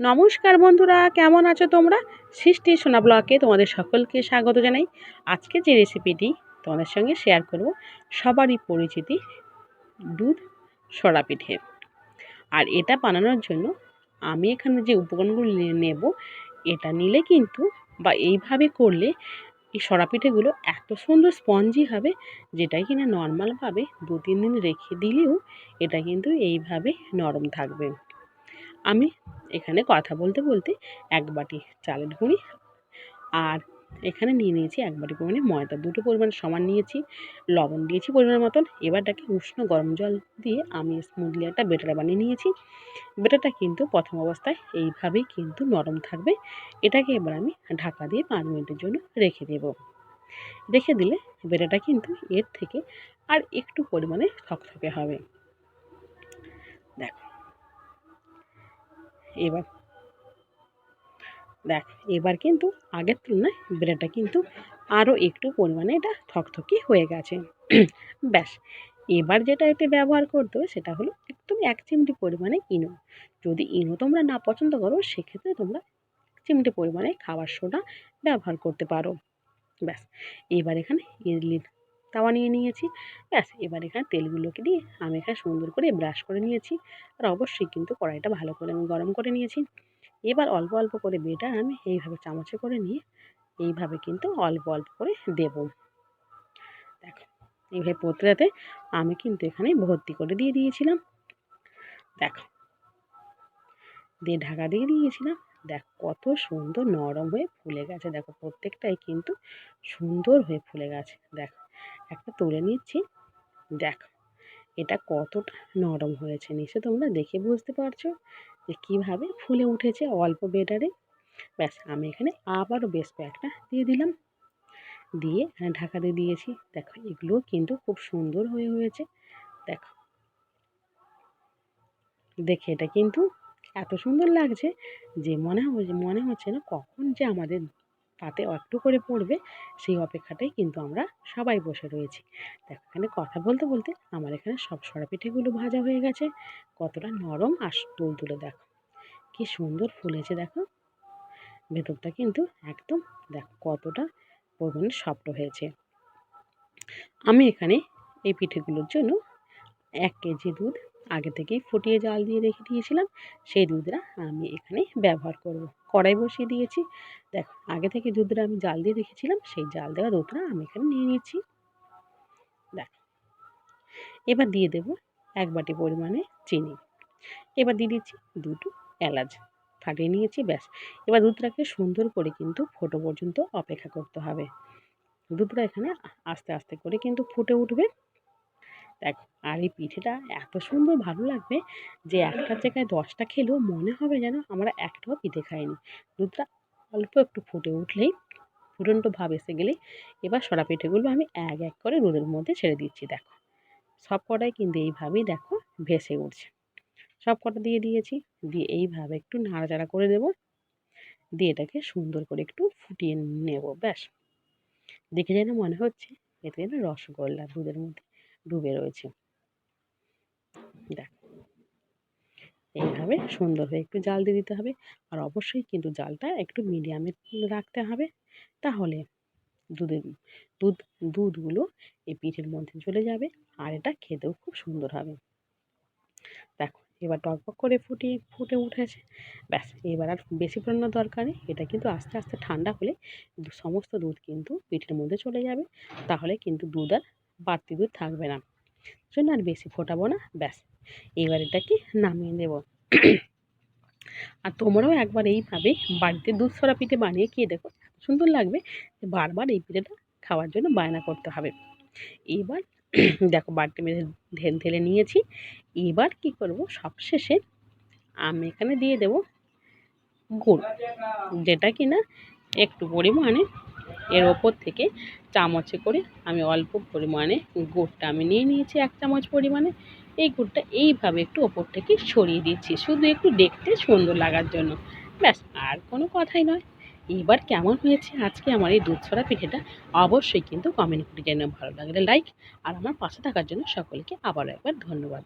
নমস্কার বন্ধুরা, কেমন আছো তোমরা? সৃষ্টি সোনা ব্লকে তোমাদের সকলকে স্বাগত জানাই। আজকে যে রেসিপিটি তোমাদের সঙ্গে শেয়ার করব, সবারই পরিচিতি দুধ সরা পিঠে। আর এটা বানানোর জন্য আমি এখানে যে উপকরণগুলো নেব, এটা নিলে কিন্তু বা এইভাবে করলে এই সরা পিঠেগুলো এত সুন্দর স্পঞ্জি হবে যেটা কিনা নর্মালভাবে দু তিন দিন রেখে দিলেও এটা কিন্তু এইভাবে নরম থাকবে। আমি এখানে কথা বলতে বলতে এক বাটি চালের গুঁড়ি আর এখানে নিয়ে নিয়েছি এক বাটি পরিমাণে ময়দা। দুটো পরিমাণ সমান নিয়েছি, লবণ দিয়েছি পরিমাণ মতন। এবারটাকে উষ্ণ গরম জল দিয়ে আমি স্মুথলি একটা বেটার বানিয়ে নিয়েছি। বেটারটা কিন্তু প্রথম অবস্থায় এইভাবেই কিন্তু নরম থাকবে। এটাকে এবার আমি ঢাকা দিয়ে পাঁচ মিনিটের জন্য রেখে দেব। রেখে দিলে বেটাটা কিন্তু এর থেকে আর একটু পরিমাণে থকথকে হবে। দেখো এবার। দেখ, এবার কিন্তু আগের তুলনায় ব্রেডটা কিন্তু আরও একটু পরিমাণে এটা থকথকি হয়ে গেছে। ব্যাস, এবার যেটা এতে ব্যবহার করতে হবে সেটা হলো একদম এক চিমটি পরিমাণে ইনো। যদি ইনো তোমরা না পছন্দ করো, সেক্ষেত্রে তোমরা এক চিমটি পরিমাণে খাবার সোডা ব্যবহার করতে পারো। ব্যাস, এবার এখানে ইডলির তাওয়া নিয়ে নিয়েছি। ব্যাস, এবার এখানে তেলগুলোকে দিয়ে আমি এখানে সুন্দর করে ব্রাশ করে নিয়েছি। আর অবশ্যই কিন্তু কড়াইটা ভালো করে আমি গরম করে নিয়েছি। এবার অল্প অল্প করে বেটার আমি এইভাবে চামচে করে নিয়ে এইভাবে কিন্তু অল্প অল্প করে দেব। দেখো, এইভাবে পত্রাতে আমি কিন্তু এখানে ভর্তি করে দিয়ে দিয়েছিলাম। দেখো, দিয়ে ঢাকা দিয়ে দিয়েছিলাম। দেখ, কত সুন্দর নরম হয়ে ফুলে গেছে। দেখো, প্রত্যেকটাই কিন্তু সুন্দর হয়ে ফুলে গেছে। দেখো একটা তুলে নিচ্ছি। দেখো, এটা কতটা নরম হয়েছে। নিশ্চয় তোমরা দেখে বুঝতে পারছ যে কীভাবে ফুলে উঠেছে অল্প বেটারে। ব্যাস, আমি এখানে আবারও বেশ কয়েকটা দিয়ে দিলাম। দিয়ে ঢাকা দিয়ে দিয়েছি। দেখো, এগুলো কিন্তু খুব সুন্দর হয়ে হয়েছে। দেখো। দেখে এটা কিন্তু এত সুন্দর লাগছে যে মনে যে মনে হচ্ছে না কখন যে আমাদের পাতে একটু করে পড়বে, সেই অপেক্ষাটাই কিন্তু আমরা সবাই বসে রয়েছি। দেখো এখানে কথা বলতে বলতে আমার এখানে সব সরা পিঠেগুলো ভাজা হয়ে গেছে, কতটা নরম আর তুল তুলে দেখো। কি সুন্দর ফুলেছে দেখো। ভেতরটা কিন্তু একদম দেখো কতটা পরিমাণে সফট হয়েছে। আমি এখানে এই পিঠেগুলোর জন্য এক কেজি দুধ আগে থেকেই ফুটিয়ে জাল দিয়ে রেখে দিয়েছিলাম, সেই দুধটা আমি এখানে ব্যবহার করব। কড়াই বসিয়ে দিয়েছি। দেখো, আগে থেকে দুধটা আমি জাল দিয়ে রেখেছিলাম, সেই জাল দেওয়া দুধটা আমি এখানে নিয়ে নিচ্ছি। দেখো, এবার দিয়ে দেব এক বাটি পরিমাণে চিনি। এবার দিয়ে দিচ্ছি দুটো এলাচ। ফাটিয়ে নিয়েছি, ব্যাস। এবার দুধটাকে সুন্দর করে কিন্তু ফোটো পর্যন্ত অপেক্ষা করতে হবে। দুধটা এখানে আস্তে আস্তে করে কিন্তু ফুটে উঠবে। দেখো, আর এই পিঠেটা এত সুন্দর ভালো লাগবে যে একটার জায়গায় দশটা খেলেও মনে হবে যেন আমরা একটাও পিঠে খাইনি। দুধটা অল্প একটু ফুটে উঠলেই ফুটন্ত ভাব এসে গেলেই এবার সরা পিঠেগুলো আমি এক এক করে রোদের মধ্যে ছেড়ে দিচ্ছি, দেখো। সব কটাই কিন্তু এইভাবেই দেখো ভেসে উঠছে। সব কটা দিয়ে দিয়েছি, দিয়ে এইভাবে একটু নাড়াচাড়া করে দেব। দিয়ে এটাকে সুন্দর করে একটু ফুটিয়ে নেব, ব্যাস। দেখে যেন মনে হচ্ছে এতে যেন রসগোল্লা দুধের মধ্যে ডুবে রয়েছে। দেখ, এইভাবে সুন্দর হয়ে একটু জাল দিয়ে দিতে হবে। আর অবশ্যই কিন্তু জালটা একটু মিডিয়ামে রাখতে হবে। তাহলে দুধের দুধ, দুধগুলো এই পিঠের মধ্যে চলে যাবে আর এটা খেতেও খুব সুন্দর হবে। দেখো, এবার টকবক করে ফুটিয়ে ফুটে উঠেছে। ব্যাস, এবার আর বেশি ফোটানোর দরকার নেই। এটা কিন্তু আস্তে আস্তে ঠান্ডা হলে সমস্ত দুধ কিন্তু পিঠের মধ্যে চলে যাবে। তাহলে কিন্তু দুধ আর বাড়তি দুধ থাকবে না। জন্য আর বেশি ফোটাবো না, ব্যাস। এবার এটাকে নামিয়ে নেব। আর তোমরাও একবার এইভাবে বাড়িতে দুধ সরা পিঠে বানিয়ে খেয়ে দেখো সুন্দর লাগবে বারবার এই পিঠেটা খাওয়ার জন্য বায়না করতে হবে। এবার দেখো বাড়িতে ঢেল ঢেলে নিয়েছি। এবার কি করব? সবশেষে আমি এখানে দিয়ে দেব গুড়, যেটা কি না একটু পরিমাণে এর ওপর থেকে চামচে করে আমি অল্প পরিমাণে গুড়টা আমি নিয়ে নিয়েছি এক চামচ পরিমাণে। এই গুড়টা এইভাবে একটু ওপর থেকে ছড়িয়ে দিচ্ছি, শুধু একটু দেখতে সুন্দর লাগার জন্য। ব্যাস, আর কোনো কথাই নয়। এবার কেমন হয়েছে আজকে আমার এই দুধ ছড়া পিঠেটা অবশ্যই কিন্তু কমেন্ট করে জানিয়ে ভালো লাগলে লাইক আর আমার পাশে থাকার জন্য সকলকে আবারও একবার ধন্যবাদ।